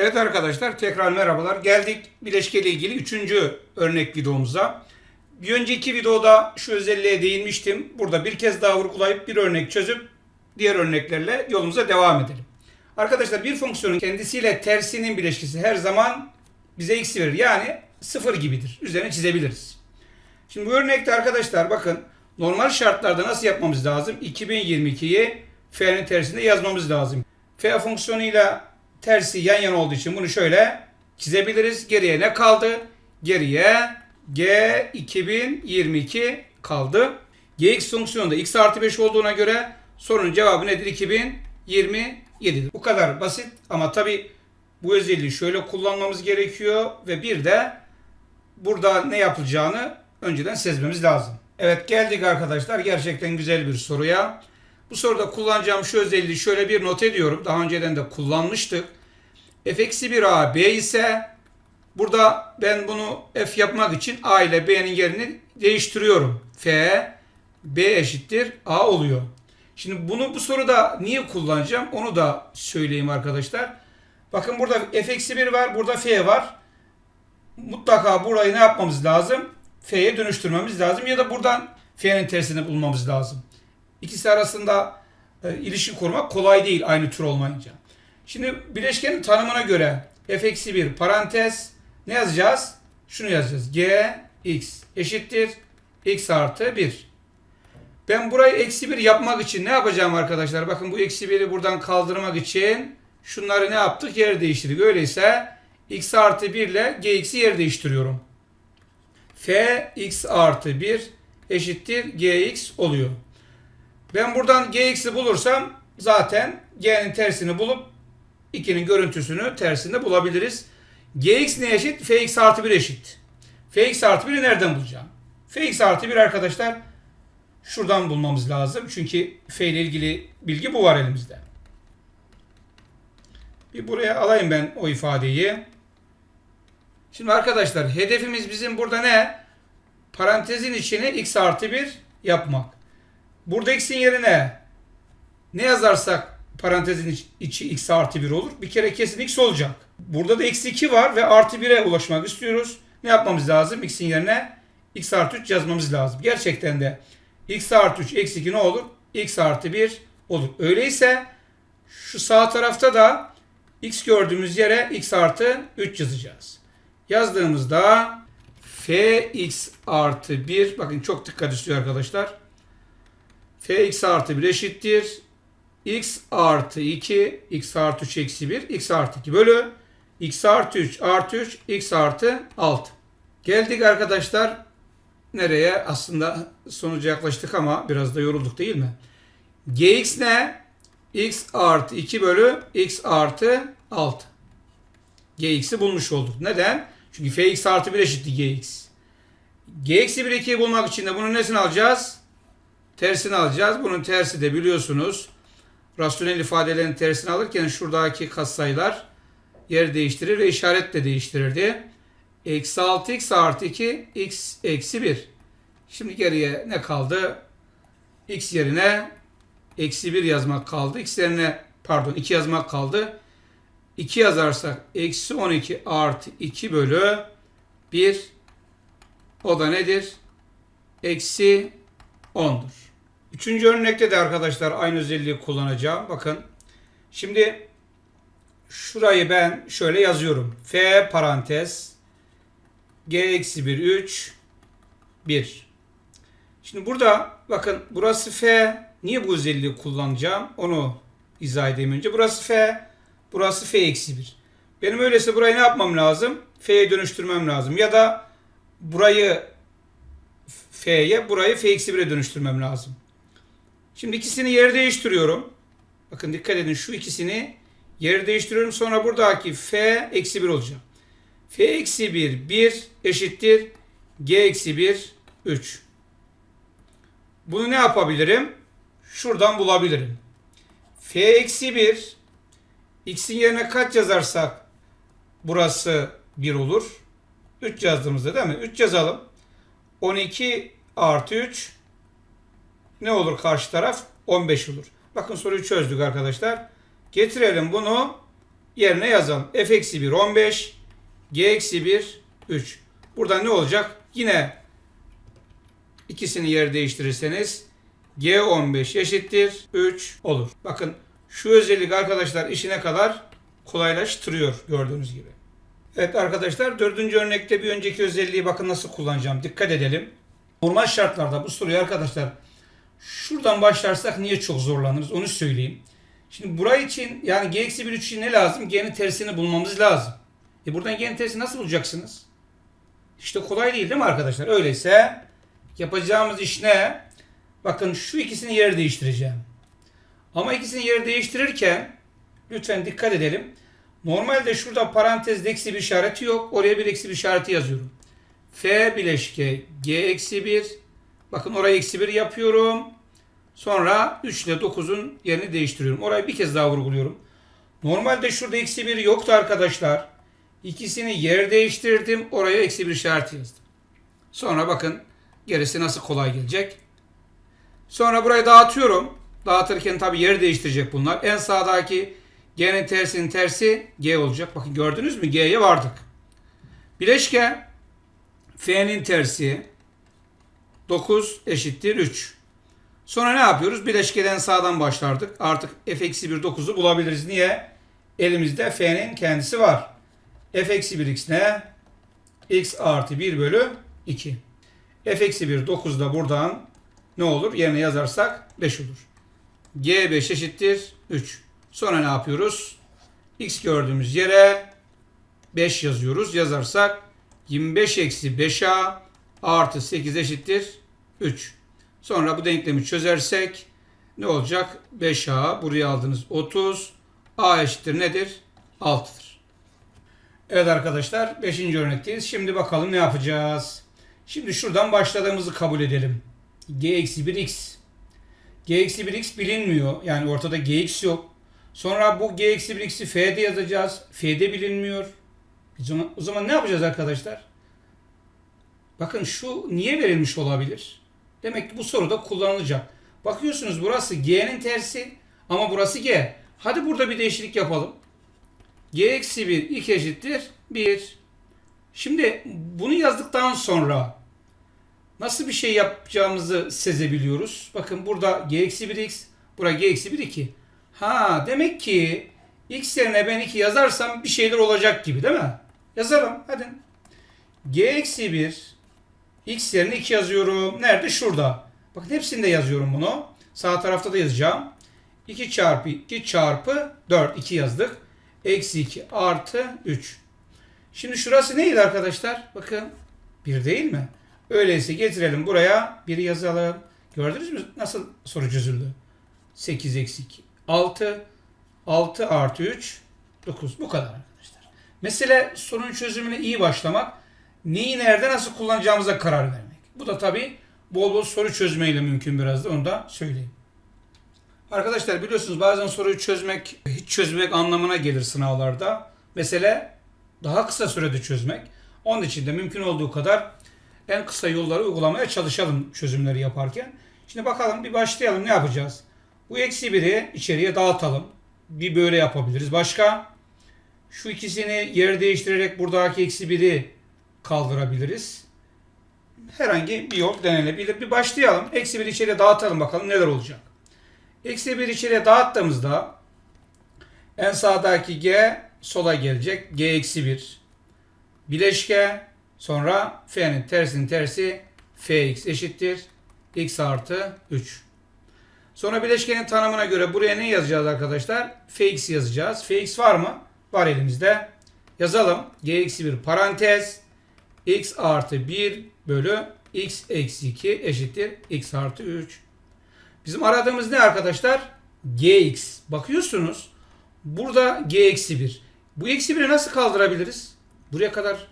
Evet arkadaşlar tekrar merhabalar. Geldik bileşke ile ilgili 3. örnek videomuza. Bir önceki videoda şu özelliğe değinmiştim. Burada bir kez daha vurgulayıp bir örnek çözüp diğer örneklerle yolumuza devam edelim. Arkadaşlar bir fonksiyonun kendisiyle tersinin bileşkesi her zaman bize x verir. Yani sıfır gibidir. Üzerine çizebiliriz. Şimdi bu örnekte arkadaşlar bakın normal şartlarda nasıl yapmamız lazım? 2022'yi f'nin tersinde yazmamız lazım. f fonksiyonuyla tersi yan yana olduğu için bunu şöyle çizebiliriz. Geriye ne kaldı? Geriye g 2022 kaldı. gx fonksiyonunda x artı 5 olduğuna göre sorunun cevabı nedir? 2027'dir. Bu kadar basit ama tabi bu özelliği şöyle kullanmamız gerekiyor ve bir de burada ne yapılacağını önceden sezmemiz lazım. Evet geldik arkadaşlar gerçekten güzel bir soruya. Bu soruda kullanacağım şu özelliği şöyle bir not ediyorum. Daha önceden de kullanmıştık. f eksi 1 a b ise burada ben bunu f yapmak için a ile b'nin yerini değiştiriyorum. f b eşittir a oluyor. Şimdi bunu bu soruda niye kullanacağım onu da söyleyeyim arkadaşlar. Bakın burada f eksi 1 var burada f var. Mutlaka burayı ne yapmamız lazım? F'ye dönüştürmemiz lazım ya da buradan F'nin tersini bulmamız lazım. İkisi arasında e, ilişki kurmak kolay değil aynı tür olmayınca. Şimdi bileşkenin tanımına göre f eksi 1 parantez ne yazacağız? Şunu yazacağız. g x eşittir x artı 1. Ben burayı eksi 1 yapmak için ne yapacağım arkadaşlar? Bakın bu eksi 1'i buradan kaldırmak için şunları ne yaptık? Yer değiştirdik. Öyleyse x artı 1 ile gx'i yer değiştiriyorum. f x artı 1 eşittir gx oluyor. Ben buradan gx'i bulursam zaten g'nin tersini bulup 2'nin görüntüsünü tersinde bulabiliriz. gx ne eşit? fx artı 1 eşit. fx artı 1'i nereden bulacağım? fx artı 1 arkadaşlar şuradan bulmamız lazım. Çünkü f ile ilgili bilgi bu var elimizde. Bir buraya alayım ben o ifadeyi. Şimdi arkadaşlar hedefimiz bizim burada ne? Parantezin içine x artı 1 yapmak. Burada x'in yerine ne yazarsak parantezin içi x artı 1 olur. Bir kere kesin x olacak. Burada da eksi 2 var ve artı 1'e ulaşmak istiyoruz. Ne yapmamız lazım? x'in yerine x artı 3 yazmamız lazım. Gerçekten de x artı 3 eksi 2 ne olur? x artı 1 olur. Öyleyse şu sağ tarafta da x gördüğümüz yere x artı 3 yazacağız. Yazdığımızda fx artı 1 bakın çok dikkat istiyor arkadaşlar. Fx artı 1 eşittir. x artı 2 x artı 3 eksi 1 x artı 2 bölü x artı 3 artı 3 x artı 6. Geldik arkadaşlar nereye? Aslında sonuca yaklaştık ama biraz da yorulduk değil mi? gx ne? x artı 2 bölü x artı 6. gx'i bulmuş olduk. Neden? Çünkü fx artı 1 eşittir gx. gx'i 1 2'yi bulmak için de bunun nesini alacağız? Tersini alacağız. Bunun tersi de biliyorsunuz. Rasyonel ifadelerin tersini alırken şuradaki katsayılar yer değiştirir ve işaret de değiştirirdi. Eksi 6x artı 2 x eksi 1. Şimdi geriye ne kaldı? x yerine eksi 1 yazmak kaldı. x yerine pardon 2 yazmak kaldı. 2 yazarsak eksi 12 artı 2 bölü 1 o da nedir? Eksi 10'dur. Üçüncü örnekte de arkadaşlar aynı özelliği kullanacağım. Bakın. Şimdi şurayı ben şöyle yazıyorum. F parantez G eksi 1 3 1. Şimdi burada bakın burası F. Niye bu özelliği kullanacağım? Onu izah edeyim önce. Burası F. Burası F eksi 1. Benim öyleyse burayı ne yapmam lazım? F'ye dönüştürmem lazım. Ya da burayı F'ye, burayı F eksi 1'e dönüştürmem lazım. Şimdi ikisini yer değiştiriyorum. Bakın dikkat edin şu ikisini yer değiştiriyorum. Sonra buradaki F eksi 1 olacak. F eksi 1 1 eşittir. G eksi 1 3. Bunu ne yapabilirim? Şuradan bulabilirim. F eksi 1 x'in yerine kaç yazarsak burası 1 olur. 3 yazdığımızda değil mi? 3 yazalım. 12 artı 3 ne olur karşı taraf? 15 olur. Bakın soruyu çözdük arkadaşlar. Getirelim bunu yerine yazalım. f eksi 1 15, g eksi 1 3. Burada ne olacak? Yine ikisini yer değiştirirseniz g 15 eşittir 3 olur. Bakın şu özellik arkadaşlar işine kadar kolaylaştırıyor gördüğünüz gibi. Evet arkadaşlar dördüncü örnekte bir önceki özelliği bakın nasıl kullanacağım. Dikkat edelim. Normal şartlarda bu soruyu arkadaşlar şuradan başlarsak niye çok zorlanırız onu söyleyeyim. Şimdi burayı için yani g eksi 1 3 için ne lazım? G'nin tersini bulmamız lazım. E buradan g'nin tersini nasıl bulacaksınız? İşte kolay değil değil mi arkadaşlar? Öyleyse yapacağımız iş ne? Bakın şu ikisini yer değiştireceğim. Ama ikisini yer değiştirirken lütfen dikkat edelim. Normalde şurada parantezde eksi bir işareti yok. Oraya bir eksi bir işareti yazıyorum. F bileşke G eksi 1. Bakın oraya eksi 1 yapıyorum. Sonra 3 ile 9'un yerini değiştiriyorum. Orayı bir kez daha vurguluyorum. Normalde şurada eksi 1 yoktu arkadaşlar. İkisini yer değiştirdim. Oraya eksi bir işareti yazdım. Sonra bakın gerisi nasıl kolay gelecek. Sonra burayı dağıtıyorum. Dağıtırken tabi yer değiştirecek bunlar. En sağdaki G'nin tersinin tersi G olacak. Bakın gördünüz mü? G'ye vardık. Bileşke F'nin tersi 9 eşittir 3. Sonra ne yapıyoruz? Bileşkeden sağdan başlardık. Artık f eksi 1 9'u bulabiliriz. Niye? Elimizde f'nin kendisi var. f eksi 1 x ne? x artı 1 bölü 2. f eksi 1 9 da buradan ne olur? Yerine yazarsak 5 olur. g 5 eşittir 3. Sonra ne yapıyoruz? x gördüğümüz yere 5 yazıyoruz. Yazarsak 25 eksi 5a artı 8 eşittir 3. Sonra bu denklemi çözersek ne olacak? 5a buraya aldınız 30. a eşittir nedir? 6'dır. Evet arkadaşlar 5. örnekteyiz. Şimdi bakalım ne yapacağız? Şimdi şuradan başladığımızı kabul edelim. g eksi 1x. g eksi 1x bilinmiyor. Yani ortada gx yok. Sonra bu g eksi 1x'i f'de yazacağız. f'de bilinmiyor. O zaman, o zaman ne yapacağız arkadaşlar? Bakın şu niye verilmiş olabilir? Demek ki bu soruda kullanılacak. Bakıyorsunuz burası g'nin tersi ama burası g. Hadi burada bir değişiklik yapalım. g eksi 1 2 eşittir 1. Şimdi bunu yazdıktan sonra nasıl bir şey yapacağımızı sezebiliyoruz. Bakın burada g eksi 1x, burada g eksi 1 2. Ha demek ki x yerine ben 2 yazarsam bir şeyler olacak gibi değil mi? Yazalım hadi. g eksi 1 x yerine 2 yazıyorum. Nerede? Şurada. Bakın hepsinde yazıyorum bunu. Sağ tarafta da yazacağım. 2 çarpı 2 çarpı 4. 2 yazdık. Eksi 2 artı 3. Şimdi şurası neydi arkadaşlar? Bakın 1 değil mi? Öyleyse getirelim buraya 1 yazalım. Gördünüz mü nasıl soru çözüldü? 8 eksi 2. 6. 6 artı 3. 9. Bu kadar arkadaşlar. Mesele sorunun çözümüne iyi başlamak neyi nerede nasıl kullanacağımıza karar vermek. Bu da tabi bol bol soru çözmeyle mümkün biraz da onu da söyleyeyim. Arkadaşlar biliyorsunuz bazen soruyu çözmek hiç çözmek anlamına gelir sınavlarda. Mesele daha kısa sürede çözmek. Onun için de mümkün olduğu kadar en kısa yolları uygulamaya çalışalım çözümleri yaparken. Şimdi bakalım bir başlayalım ne yapacağız? Bu eksi biri içeriye dağıtalım. Bir böyle yapabiliriz. Başka? Şu ikisini yer değiştirerek buradaki eksi biri kaldırabiliriz. Herhangi bir yol denenebilir. Bir başlayalım. Eksi 1 içeriye dağıtalım bakalım neler olacak. Eksi 1 içeriye dağıttığımızda en sağdaki g sola gelecek. g eksi 1. Bileşke sonra f'nin tersinin tersi fx eşittir. x artı 3. Sonra bileşkenin tanımına göre buraya ne yazacağız arkadaşlar? fx yazacağız. fx var mı? Var elimizde. Yazalım. g eksi 1 parantez x artı 1 bölü x eksi 2 eşittir x artı 3. Bizim aradığımız ne arkadaşlar? gx. Bakıyorsunuz burada g eksi 1. Bu eksi 1'i nasıl kaldırabiliriz? Buraya kadar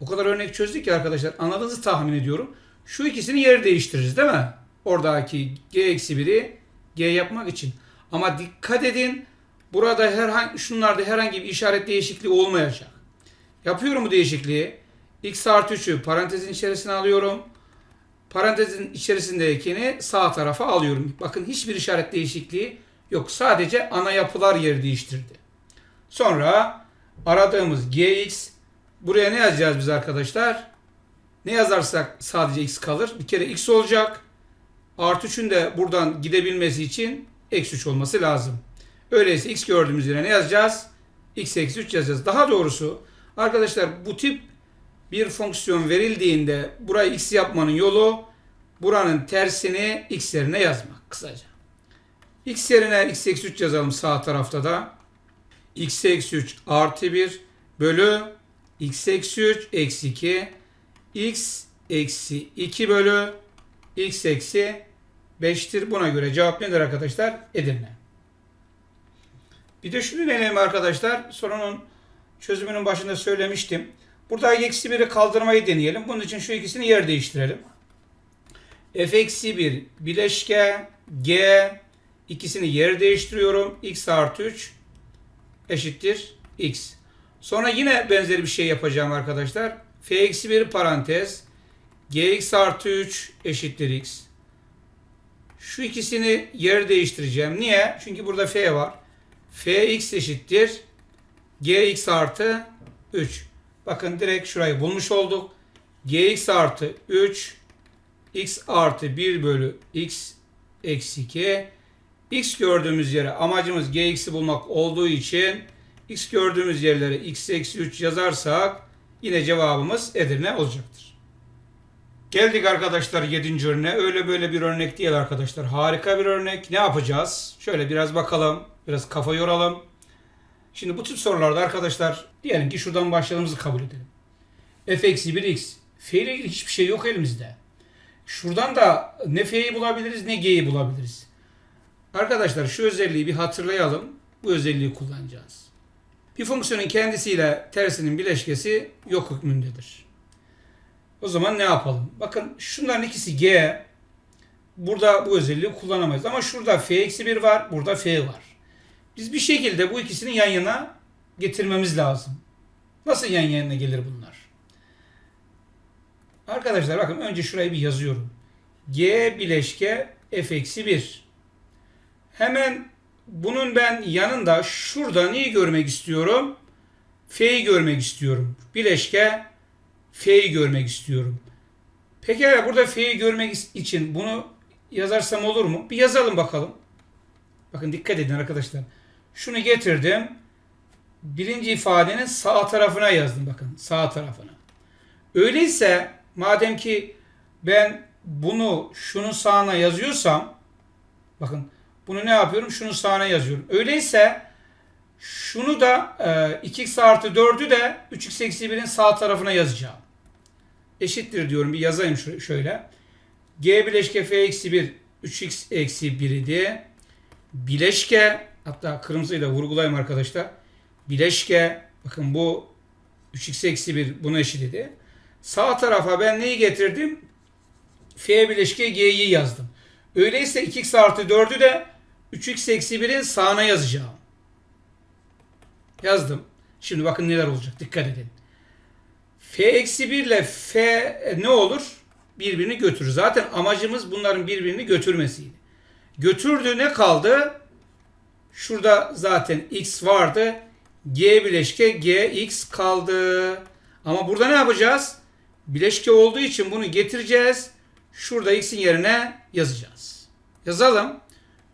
o kadar örnek çözdük ki arkadaşlar. Anladığınızı tahmin ediyorum. Şu ikisini yer değiştiririz değil mi? Oradaki g eksi 1'i g yapmak için. Ama dikkat edin burada herhangi şunlarda herhangi bir işaret değişikliği olmayacak. Yapıyorum bu değişikliği x artı 3'ü parantezin içerisine alıyorum. Parantezin içerisindekini sağ tarafa alıyorum. Bakın hiçbir işaret değişikliği yok. Sadece ana yapılar yer değiştirdi. Sonra aradığımız gx buraya ne yazacağız biz arkadaşlar? Ne yazarsak sadece x kalır. Bir kere x olacak. Artı 3'ün de buradan gidebilmesi için eksi 3 olması lazım. Öyleyse x gördüğümüz yere ne yazacağız? x eksi 3 yazacağız. Daha doğrusu arkadaşlar bu tip bir fonksiyon verildiğinde burayı x yapmanın yolu buranın tersini x yerine yazmak kısaca. x yerine x eksi 3 yazalım sağ tarafta da. x eksi 3 artı 1 bölü x eksi 3 eksi 2 x eksi 2 bölü x eksi 5'tir. Buna göre cevap nedir arkadaşlar? Edirne. Bir de şunu deneyelim arkadaşlar. Sorunun çözümünün başında söylemiştim. Burada eksi 1'i kaldırmayı deneyelim. Bunun için şu ikisini yer değiştirelim. f eksi 1 bileşke g ikisini yer değiştiriyorum. x artı 3 eşittir x. Sonra yine benzer bir şey yapacağım arkadaşlar. f eksi 1 parantez gx artı 3 eşittir x. Şu ikisini yer değiştireceğim. Niye? Çünkü burada f var. fx eşittir gx artı 3. Bakın direkt şurayı bulmuş olduk. gx artı 3 x artı 1 bölü x eksi 2 x gördüğümüz yere amacımız gx'i bulmak olduğu için x gördüğümüz yerlere x eksi 3 yazarsak yine cevabımız Edirne olacaktır. Geldik arkadaşlar 7. örneğe. Öyle böyle bir örnek değil arkadaşlar. Harika bir örnek. Ne yapacağız? Şöyle biraz bakalım. Biraz kafa yoralım. Şimdi bu tip sorularda arkadaşlar diyelim ki şuradan başladığımızı kabul edelim. f eksi 1x. f ile ilgili hiçbir şey yok elimizde. Şuradan da ne f'yi bulabiliriz ne g'yi bulabiliriz. Arkadaşlar şu özelliği bir hatırlayalım. Bu özelliği kullanacağız. Bir fonksiyonun kendisiyle tersinin bileşkesi yok hükmündedir. O zaman ne yapalım? Bakın şunların ikisi g. Burada bu özelliği kullanamayız. Ama şurada f-1 var, burada f var. Biz bir şekilde bu ikisini yan yana getirmemiz lazım. Nasıl yan yana gelir bunlar? Arkadaşlar bakın önce şurayı bir yazıyorum. G bileşke f-1. Hemen bunun ben yanında şurada neyi görmek istiyorum? F'yi görmek istiyorum. Bileşke F'yi görmek istiyorum. Pekala burada F'yi görmek için bunu yazarsam olur mu? Bir yazalım bakalım. Bakın dikkat edin arkadaşlar. Şunu getirdim. Birinci ifadenin sağ tarafına yazdım bakın. Sağ tarafına. Öyleyse madem ki ben bunu şunun sağına yazıyorsam bakın bunu ne yapıyorum? Şunun sağına yazıyorum. Öyleyse şunu da e, 2x artı 4'ü de 3x eksi 1'in sağ tarafına yazacağım. Eşittir diyorum. Bir yazayım şöyle. G bileşke f eksi 1 3x eksi 1 idi. Bileşke hatta kırmızıyla vurgulayayım arkadaşlar. Bileşke bakın bu 3x eksi 1 buna eşit idi. Sağ tarafa ben neyi getirdim? F bileşke G'yi yazdım. Öyleyse 2x artı 4'ü de 3x eksi 1'in sağına yazacağım. Yazdım. Şimdi bakın neler olacak. Dikkat edin. F eksi 1 ile F ne olur? Birbirini götürür. Zaten amacımız bunların birbirini götürmesiydi. Götürdü ne kaldı? Şurada zaten x vardı. G bileşke gx kaldı. Ama burada ne yapacağız? Bileşke olduğu için bunu getireceğiz. Şurada x'in yerine yazacağız. Yazalım.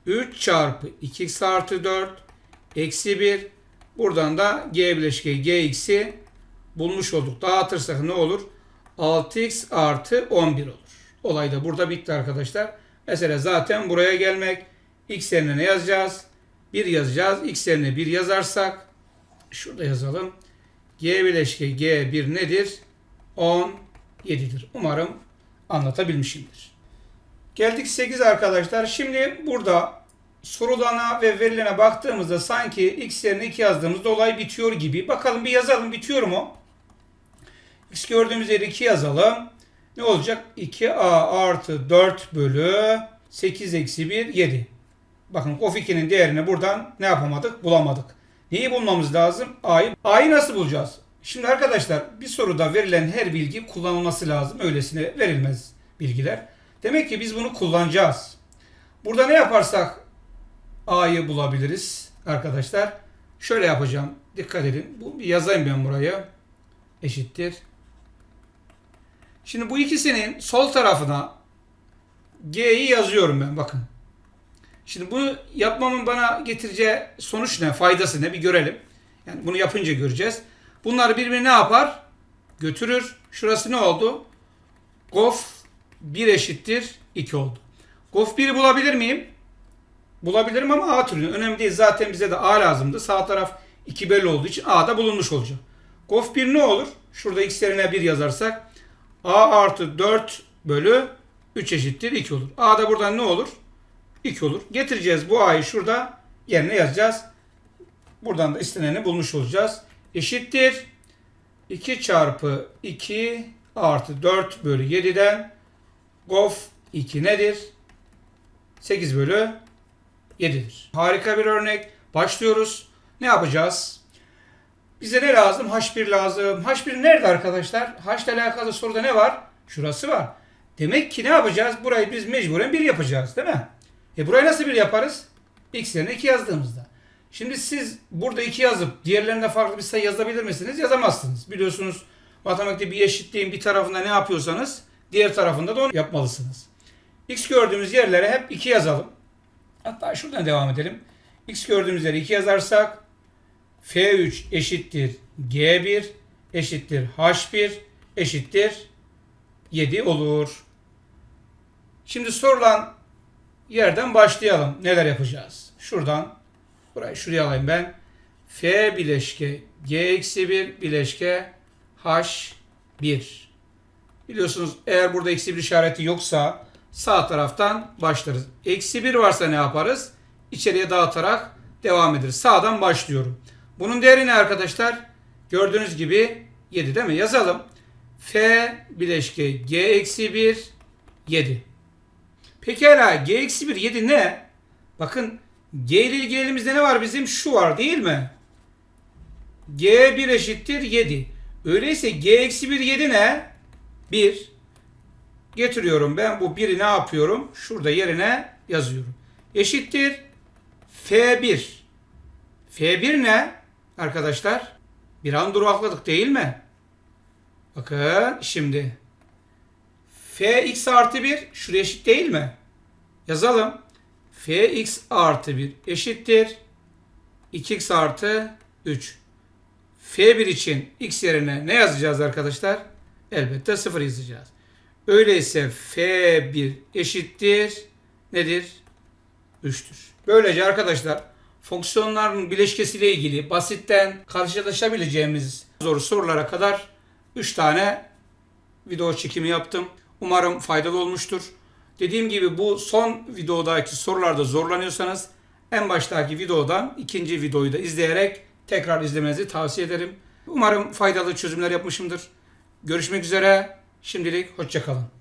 3 çarpı 2x artı 4 eksi 1 buradan da g bileşke gx'i bulmuş olduk. Dağıtırsak ne olur? 6x artı 11 olur. Olay da burada bitti arkadaşlar. Mesela zaten buraya gelmek. x yerine ne yazacağız? 1 yazacağız. x yerine 1 yazarsak şurada yazalım. g bileşke g1 nedir? 17'dir. Umarım anlatabilmişimdir. Geldik 8 arkadaşlar. Şimdi burada sorulana ve verilene baktığımızda sanki x yerine 2 yazdığımızda olay bitiyor gibi. Bakalım bir yazalım bitiyor mu? x gördüğümüz yere 2 yazalım. Ne olacak? 2a artı 4 bölü 8 eksi 1 7. Bakın of 2'nin değerini buradan ne yapamadık? Bulamadık. Neyi bulmamız lazım? A'yı. A'yı nasıl bulacağız? Şimdi arkadaşlar bir soruda verilen her bilgi kullanılması lazım. Öylesine verilmez bilgiler. Demek ki biz bunu kullanacağız. Burada ne yaparsak A'yı bulabiliriz arkadaşlar. Şöyle yapacağım. Dikkat edin. Bu yazayım ben buraya. Eşittir. Şimdi bu ikisinin sol tarafına G'yi yazıyorum ben bakın. Şimdi bunu yapmamın bana getireceği sonuç ne? Faydası ne? Bir görelim. Yani bunu yapınca göreceğiz. Bunlar birbirini ne yapar? Götürür. Şurası ne oldu? Gof 1 eşittir 2 oldu. Gof 1'i bulabilir miyim? Bulabilirim ama A türünü. Önemli değil. Zaten bize de A lazımdı. Sağ taraf 2 belli olduğu için A'da bulunmuş olacak. Gof 1 ne olur? Şurada x yerine 1 yazarsak A artı 4 bölü 3 eşittir 2 olur. A da buradan ne olur? 2 olur. Getireceğiz bu A'yı şurada yerine yazacağız. Buradan da isteneni bulmuş olacağız. Eşittir 2 çarpı 2 artı 4 bölü 7'den gof 2 nedir? 8 bölü 7'dir. Harika bir örnek. Başlıyoruz. Ne yapacağız? Bize ne lazım? H1 lazım. H1 nerede arkadaşlar? H ile alakalı soruda ne var? Şurası var. Demek ki ne yapacağız? Burayı biz mecburen 1 yapacağız değil mi? E burayı nasıl 1 yaparız? X yerine 2 yazdığımızda. Şimdi siz burada 2 yazıp diğerlerinde farklı bir sayı yazabilir misiniz? Yazamazsınız. Biliyorsunuz matematikte bir eşitliğin bir tarafında ne yapıyorsanız diğer tarafında da onu yapmalısınız. X gördüğümüz yerlere hep 2 yazalım. Hatta şuradan devam edelim. X gördüğümüz yere 2 yazarsak F3 eşittir G1 eşittir H1 eşittir 7 olur. Şimdi sorulan yerden başlayalım. Neler yapacağız? Şuradan burayı şuraya alayım ben. F bileşke G eksi 1 bileşke H1. Biliyorsunuz eğer burada eksi bir işareti yoksa sağ taraftan başlarız. Eksi 1 varsa ne yaparız? İçeriye dağıtarak devam ederiz. Sağdan başlıyorum. Bunun değeri ne arkadaşlar? Gördüğünüz gibi 7 değil mi? Yazalım. F bileşke G eksi 1 7. Pekala G eksi 1 7 ne? Bakın G ile ilgili elimizde ne var bizim? Şu var değil mi? G1 eşittir 7. Öyleyse G eksi 1 7 ne? 1. Getiriyorum ben bu 1'i ne yapıyorum? Şurada yerine yazıyorum. Eşittir F1. F1 ne arkadaşlar? Bir an durakladık değil mi? Bakın şimdi. Fx artı 1 şuraya eşit değil mi? Yazalım. Fx artı 1 eşittir. 2x artı 3. F1 için x yerine ne yazacağız arkadaşlar? Elbette 0 yazacağız. Öyleyse F1 eşittir nedir? 3'tür. Böylece arkadaşlar fonksiyonların bileşkesiyle ilgili basitten karşılaşabileceğimiz zor sorulara kadar 3 tane video çekimi yaptım. Umarım faydalı olmuştur. Dediğim gibi bu son videodaki sorularda zorlanıyorsanız en baştaki videodan ikinci videoyu da izleyerek tekrar izlemenizi tavsiye ederim. Umarım faydalı çözümler yapmışımdır. Görüşmek üzere. Şimdilik hoşçakalın.